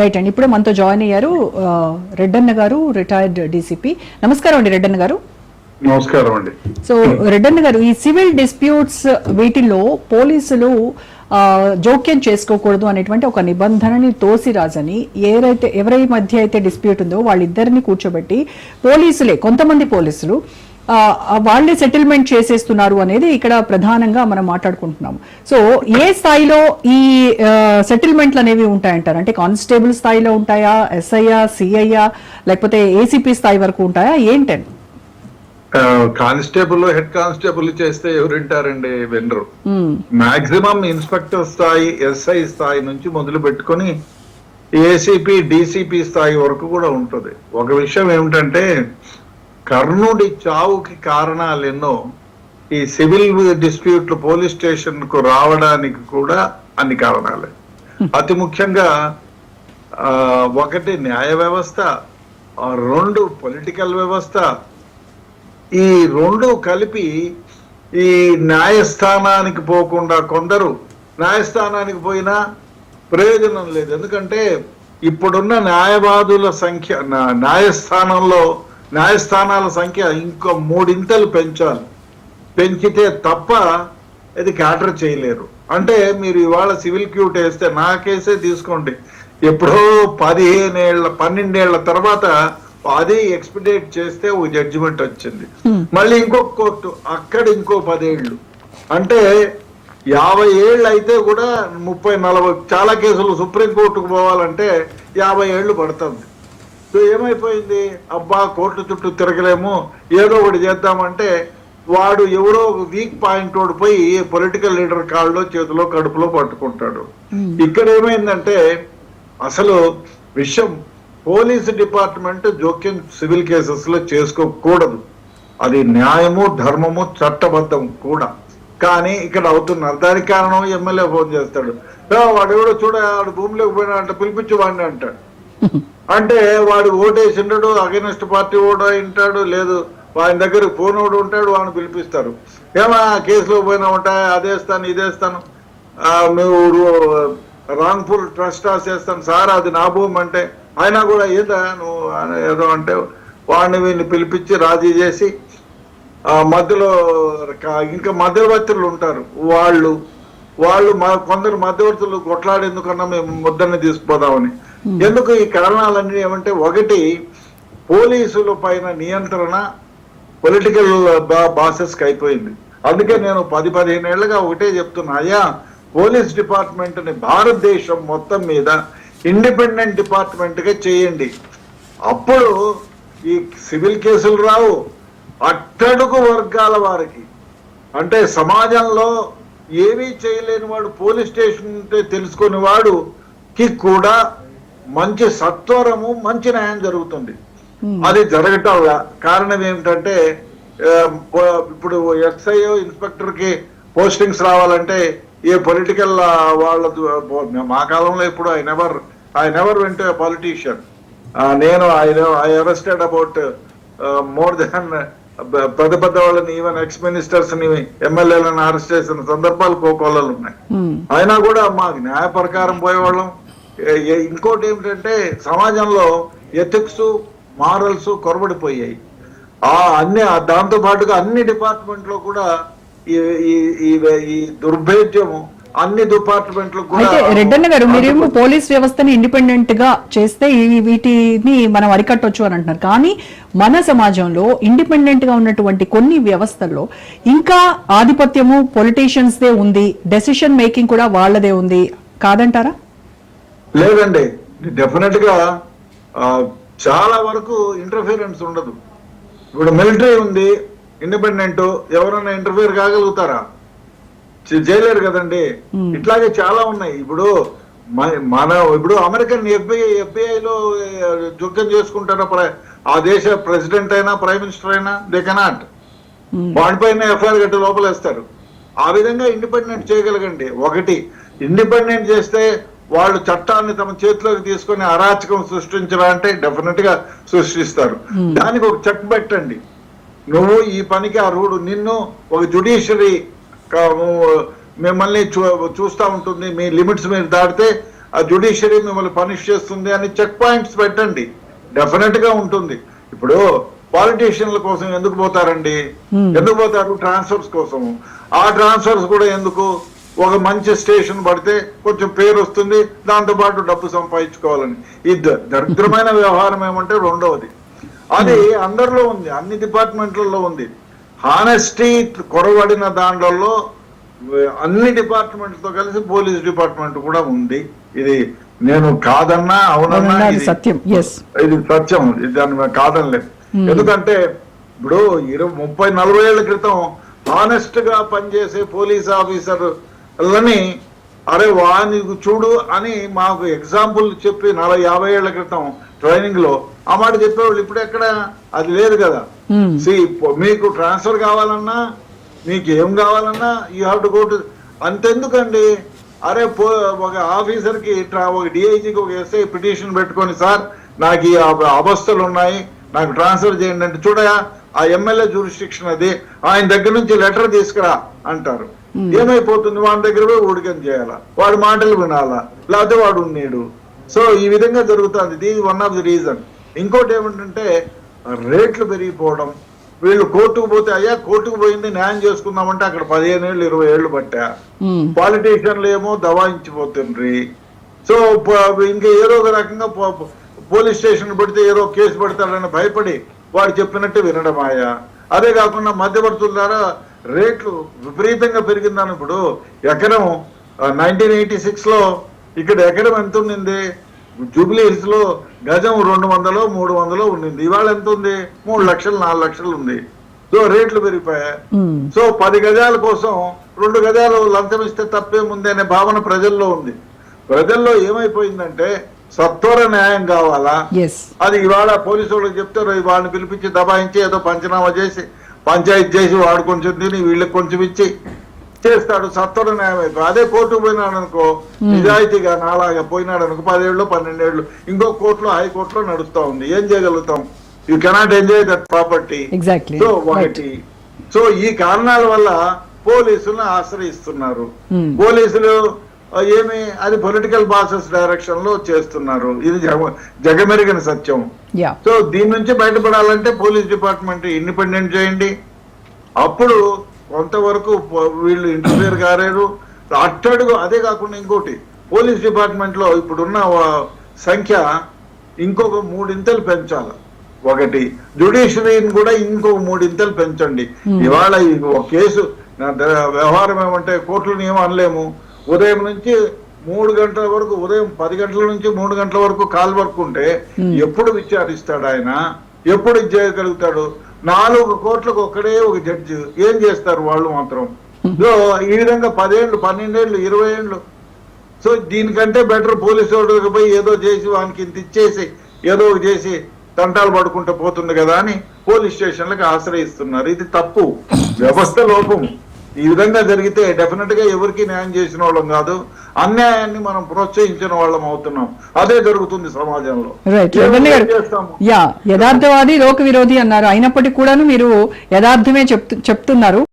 Right అండి ఇప్పుడే మనతో జాయిన్ అయ్యారు రెడ్డన్న గారు రిటైర్డ్ డీసీపీ నమస్కారం అండి రెడ్డన్న గారు. నమస్కారం అండి. సో రెడ్డన్న గారు ఈ సివిల్ డిస్ప్యూట్స్ వీటిల్లో పోలీసులు జోక్యం చేసుకోకూడదు అనేటువంటి ఒక నిబంధనని తోసిరాజని ఏరైతే ఎవరి మధ్య అయితే డిస్ప్యూట్ ఉందో వాళ్ళిద్దరిని కూర్చోబెట్టి పోలీసులే కొంతమంది పోలీసులు వాళ్ళే సెటిల్మెంట్ చేసేస్తున్నారు అనేది ఇక్కడ ప్రధానంగా మనం మాట్లాడుకుంటున్నాం సో ఏ స్థాయిలో ఈ సెటిల్మెంట్లు అనేవి ఉంటాయంటారు? అంటే కానిస్టేబుల్ స్థాయిలో ఉంటాయా? ఎస్ఐయా సిఐయా లేకపోతే ఏసీపీ స్థాయి వరకు ఉంటాయా? ఏంటండి కానిస్టేబుల్ హెడ్ కానిస్టేబుల్ చేస్తే ఎవరింటారండి? వినరు. మాక్సిమం ఇన్స్పెక్టర్ స్థాయి ఎస్ఐ స్థాయి నుంచి మొదలు పెట్టుకొని ఏసీపీ డీసీపీ స్థాయి వరకు కూడా ఉంటుంది. ఒక విషయం ఏమిటంటే కర్ణుడి చావుకి కారణాలు ఎన్నో ఈ సివిల్ డిస్ప్యూట్లు పోలీస్ స్టేషన్కు రావడానికి కూడా అన్ని కారణాలే. అతి ముఖ్యంగా ఒకటి న్యాయ వ్యవస్థ రెండు పొలిటికల్ వ్యవస్థ. ఈ రెండు కలిపి ఈ న్యాయస్థానానికి పోకుండా కొందరు న్యాయస్థానానికి పోయినా ప్రయోజనం లేదు. ఎందుకంటే ఇప్పుడున్న న్యాయవాదుల సంఖ్య నా- న్యాయస్థానంలో న్యాయస్థానాల సంఖ్య ఇంకో మూడింతలు పెంచాలి. పెంచితే తప్ప ఇది క్యాటర్ చేయలేరు. అంటే మీరు ఇవాళ సివిల్ క్యూట్ వేస్తే నా కేసే తీసుకోండి. ఎప్పుడో పదిహేనేళ్ళ పన్నెండేళ్ళ తర్వాత అది ఎక్స్పెడేట్ చేస్తే ఓ జడ్జిమెంట్ వచ్చింది. మళ్ళీ ఇంకొక కోర్టు అక్కడ ఇంకో పదేళ్ళు. అంటే యాభై ఏళ్ళు అయితే కూడా ముప్పై నలభై చాలా కేసులు సుప్రీంకోర్టుకు పోవాలంటే యాభై ఏళ్ళు పడుతుంది. సో ఏమైపోయింది? అబ్బా కోర్టు చుట్టూ తిరగలేము. ఏదో ఒకటి చేద్దామంటే వాడు ఎవరో వీక్ పాయింట్ పోయి పొలిటికల్ లీడర్ కాళ్ళలో చేతిలో కడుపులో పట్టుకుంటాడు. ఇక్కడ ఏమైందంటే అసలు విషయం పోలీస్ డిపార్ట్మెంట్ జోక్యం సివిల్ కేసెస్లో చేసుకోకూడదు. అది న్యాయము ధర్మము చట్టబద్ధం కూడా. కానీ ఇక్కడ అవుతున్నారు. దానికి కారణం ఎమ్మెల్యే ఫోన్ చేస్తాడు. "ఏ, వాడు ఎవడో చూడ వాడు భూమిలోకి పోయినా అంటే పిలిపించు వాడిని అంటాడు. అంటే వాడు ఓటేసిండడు అగెనిస్ట్ పార్టీ ఓటు వింటాడు లేదు వాని దగ్గర ఫోన్ ఓడు ఉంటాడు వాడిని పిలిపిస్తారు. ఏమా కేసులో పోయినా ఉంటాయి అదేస్తాను ఇదేస్తాను ఆ, నువ్వు రాంగ్ఫుల్ ట్రస్ట్ చేస్తాను సార్ అది నా భూమి అంటే అయినా కూడా ఏదా నువ్వు ఏదో అంటే వాడిని వీడిని పిలిపించి రాజీ చేసి ఆ మధ్యలో ఇంకా మధ్యవర్తులు ఉంటారు వాళ్ళు వాళ్ళు మా కొందరు మధ్యవర్తులు కొట్లాడేందుకన్నా మేము ముద్దని తీసుకుపోదామని. Hmm. ఎందుకు ఈ కారణాలన్నీ ఏమంటే ఒకటి పోలీసుల పైన నియంత్రణ పొలిటికల్ బాసెస్కి అయిపోయింది. అందుకే నేను పది పదిహేను ఏళ్ళుగా ఒకటే చెప్తున్నా అయ్యా పోలీస్ డిపార్ట్మెంట్ని భారతదేశం మొత్తం మీద ఇండిపెండెంట్ డిపార్ట్మెంట్గా చేయండి. అప్పుడు ఈ సివిల్ కేసులు రావు. అట్టడుగు వర్గాల వారికి. అంటే సమాజంలో ఏమీ చేయలేని వాడు పోలీస్ స్టేషన్ ఉంటే తెలుసుకుని వాడుకి కూడా మంచి సత్వరము మంచి న్యాయం జరుగుతుంది. అది జరగటం. కారణం ఏమిటంటే ఇప్పుడు ఎస్ఐ ఇన్స్పెక్టర్కి పోస్టింగ్స్ రావాలంటే ఏ పొలిటికల్ వాళ్ళ మా కాలంలో ఇప్పుడు I never I never went politician. నేను I arrested about more than పెద్ద పెద్ద వాళ్ళని ఈవెన్ ఎక్స్ మినిస్టర్స్ని ఎమ్మెల్యేలను అరెస్ట్ చేసిన సందర్భాలు కోకోళ్ళు ఉన్నాయి. అయినా కూడా మాకు న్యాయ ప్రకారం పోయేవాళ్ళం. ఇంకోటి ఏమిటంటే సమాజంలో ఎథిక్స్ మారల్స్ కొరబడిపోయాయి. ఆ అన్ని దాంతో పాటుగా అన్ని డిపార్ట్మెంట్లో కూడా ఈ దుర్భేద్యము అన్ని డిపార్ట్మెంట్లు కూడా రెడ్డన్న గారు మీరేమో పోలీస్ వ్యవస్థని ఇండిపెండెంట్గా చేస్తే వీటిని మనం అరికట్టొచ్చు అని అంటున్నారు. కానీ మన సమాజంలో ఇండిపెండెంట్గా ఉన్నటువంటి కొన్ని వ్యవస్థల్లో ఇంకా ఆధిపత్యము పొలిటీషియన్స్ దే ఉంది డెసిషన్ మేకింగ్ కూడా వాళ్ళదే ఉంది. కాదంటారా? లేదండి డెఫినెట్గా ఆ, చాలా వరకు ఇంటర్ఫీరెన్స్ ఉండదు. ఇప్పుడు మిలిటరీ ఉంది ఇండిపెండెంట్ ఎవరైనా ఇంటర్ఫియర్ కాగలుగుతారా? చేయలేరు కదండి. ఇట్లాగే చాలా ఉన్నాయి. ఇప్పుడు మన ఇప్పుడు అమెరికన్ ఎఫ్బిఐ ఎఫ్బిఐలో జోక్యం చేసుకుంటారా ఆ దేశ ప్రెసిడెంట్ అయినా ప్రైమ్ మినిస్టర్ అయినా దే కెనాట్ వాడిపైన ఎఫ్ఐఆర్ కట్టి లోపలేస్తారు. ఆ విధంగా ఇండిపెండెంట్ చేయగలగండి. ఒకటి ఇండిపెండెంట్ చేస్తే వాళ్ళు చట్టాన్ని తమ చేతిలోకి తీసుకొని అరాచకం సృష్టించరా అంటే డెఫినెట్గా సృష్టిస్తారు దానికి ఒక చెక్ పెట్టండి. నువ్వు ఈ పనికి ఆ రూడు నిన్ను ఒక జుడిషియరీ మిమ్మల్ని చూస్తూ ఉంటుంది. మీ లిమిట్స్ మీరు దాటితే ఆ జుడిషియరీ మిమ్మల్ని పనిష్ చేస్తుంది అని చెక్ పాయింట్స్ పెట్టండి. డెఫినెట్గా ఉంటుంది. ఇప్పుడు పాలిటీషియన్ల కోసం ఎందుకు పోతారండి? ఎందుకు పోతారు? ట్రాన్స్ఫర్స్ కోసం. ఆ ట్రాన్స్ఫర్స్ కూడా ఎందుకు? ఒక మంచి స్టేషన్ పడితే కొంచెం పేరు వస్తుంది దాంతో పాటు డబ్బు సంపాదించుకోవాలని. ఈ దరిద్రమైన వ్యవహారం ఏమంటే రెండవది. అది అందరిలో ఉంది అన్ని డిపార్ట్మెంట్లలో ఉంది. హానెస్టీ కొరవడిన దాంట్లో అన్ని డిపార్ట్మెంట్స్తో కలిసి పోలీస్ డిపార్ట్మెంట్ కూడా ఉంది. ఇది నేను కాదన్నా అవునన్నా సత్యం. ఇది సత్యం. ఇది దాన్ని కాదనలేదు ఎందుకంటే ఇప్పుడు ఇరవై ముప్పై నలభై ఏళ్ళ క్రితం హానెస్ట్గా పనిచేసే పోలీస్ ఆఫీసర్లని అరే వాని చూడు అని మాకు ఎగ్జాంపుల్ చెప్పి నలభై యాభై ఏళ్ళ క్రితం ట్రైనింగ్లో ఆ మాట చెప్పేవాళ్ళు. ఇప్పుడు ఎక్కడ? అది లేదు కదా. పొ- మీకు ట్రాన్స్ఫర్ కావాలన్నా మీకు ఏం కావాలన్నా you have to go to అంతెందుకండి? అరే పో ఒక ఆఫీసర్కి ట్రా- ఒక డిఐజీకి ఒక ఎస్ఐ పిటిషన్ పెట్టుకొని సార్ నాకు ఈ అవ- అవస్థలు ఉన్నాయి నాకు ట్రాన్స్ఫర్ చేయండి అంటే చూడయా ఆ ఎమ్మెల్యే జూరిస్టిక్షన్ అది ఆయన దగ్గర నుంచి లెటర్ తీసుకురా అంటారు. ఏమైపోతుంది? వాడి దగ్గర పోయి ఊడికం చేయాలా? వాడి మాటలు వినాలా? లేకపోతే వాడు ఉన్నాడు. సో ఈ విధంగా జరుగుతుంది. ఇది వన్ ఆఫ్ ది రీజన్ ఇంకోటి ఏమిటంటే రేట్లు పెరిగిపోవడం. వీళ్ళు కోర్టుకు పోతే అయ్యా కోర్టుకు పోయింది న్యాయం చేసుకుందామంటే అక్కడ పదిహేను ఏళ్ళు ఇరవై ఏళ్ళు పట్టా. పాలిటీషియన్లు ఏమో దవాయించిపోతుండ్రి సో ఇంకా ఏదో ఒక రకంగా పోలీస్ స్టేషన్ పెడితే ఏదో కేసు పెడతాడని భయపడి వాడు చెప్పినట్టు వినడం ఆయా అదే కాకుండా మధ్యవర్తుల ద్వారా రేట్లు విపరీతంగా పెరిగిందని ఇప్పుడు ఎకరం నైన్టీన్ ఎయిటీ సిక్స్లో ఇక్కడ ఎకరం ఎంత ఉండింది? జూబ్లీ హిల్స్లో గజం రెండు వందలు మూడు వందలు ఉండింది. ఇవాళ ఎంత ఉంది? మూడు లక్షలు నాలుగు లక్షలు ఉంది. సో రేట్లు పెరిగిపోయాయి. సో పది గజాల కోసం రెండు గజాలు లంచం ఇస్తే తప్పేముంది అనే భావన ప్రజల్లో ఉంది. ప్రజల్లో ఏమైపోయిందంటే సత్వర న్యాయం కావాలా? అది ఇవాళ పోలీసు వాళ్ళకి చెప్తారు వాళ్ళని పిలిపించి దబాయించి ఏదో పంచనామా చేసి పంచాయతీ చేసి వాడు కొంచెం తిని వీళ్ళకి కొంచెం ఇచ్చి చేస్తాడు. సత్వర న్యాయం అదే కోర్టుకు పోయినాడు అనుకో నిజాయితీగా నాలాగా పోయినాడు అనుకో పదేళ్ళు పన్నెండేళ్ళు ఇంకో కోర్టులో హైకోర్టులో నడుస్తా ఉంది. ఏం చేయగలుగుతాం? You cannot enjoy that property exactly so ఒకటి. సో ఈ కారణాల వల్ల పోలీసులను ఆశ్రయిస్తున్నారు. పోలీసులు ఏమి అది పొలిటికల్ బాసెస్ డైరెక్షన్లో చేస్తున్నారు. ఇది జగ జగమెరిగిన సత్యం. సో దీని నుంచి బయటపడాలంటే పోలీస్ డిపార్ట్మెంట్ ఇండిపెండెంట్ చేయండి. అప్పుడు కొంతవరకు వీళ్ళు ఇంటర్ఫియర్ కాలేరు అట్టడుగు అదే కాకుండా ఇంకోటి. పోలీస్ డిపార్ట్మెంట్లో ఇప్పుడున్న సంఖ్య ఇంకొక మూడింతలు పెంచాలి. ఒకటి జుడిషియరీని కూడా ఇంకొక మూడింతలు పెంచండి. ఇవాళ ఈ ఒక కేసు వ్యవహారం ఏమంటే కోర్టులను అనలేము. ఉదయం నుంచి మూడు గంటల వరకు ఉదయం పది గంటల నుంచి మూడు గంటల వరకు కాల్ వర్క్ ఉంటే ఎప్పుడు విచారిస్తాడు ఆయన? ఎప్పుడు చేయగలుగుతాడు నాలుగు కోట్లకు ఒక్కడే ఒక జడ్జి. ఏం చేస్తారు వాళ్ళు మాత్రం? సో ఈ విధంగా పదేళ్ళు పన్నెండేళ్ళు ఇరవై ఏళ్ళు. సో దీనికంటే బెటర్ పోలీసు వాళ్ళకి పోయి ఏదో చేసి వానికి ఇంత ఇచ్చేసి ఏదో చేసి తంటాలు పడుకుంటూ పోతుంది కదా అని పోలీస్ స్టేషన్లకు ఆశ్రయిస్తున్నారు. ఇది తప్పు. వ్యవస్థ లోపం ఈ విధంగా జరిగితే డెఫినెట్గా ఎవరికి న్యాయం చేసిన వాళ్ళం కాదు అన్యాయాన్ని మనం ప్రోత్సహించిన వాళ్ళం అవుతున్నాం. అదే జరుగుతుంది సమాజంలో. యథార్థవాది లోక విరోధి అన్నారు. అయినప్పటికీ కూడాను మీరు యథార్థమే చెప్తు చెప్తున్నారు.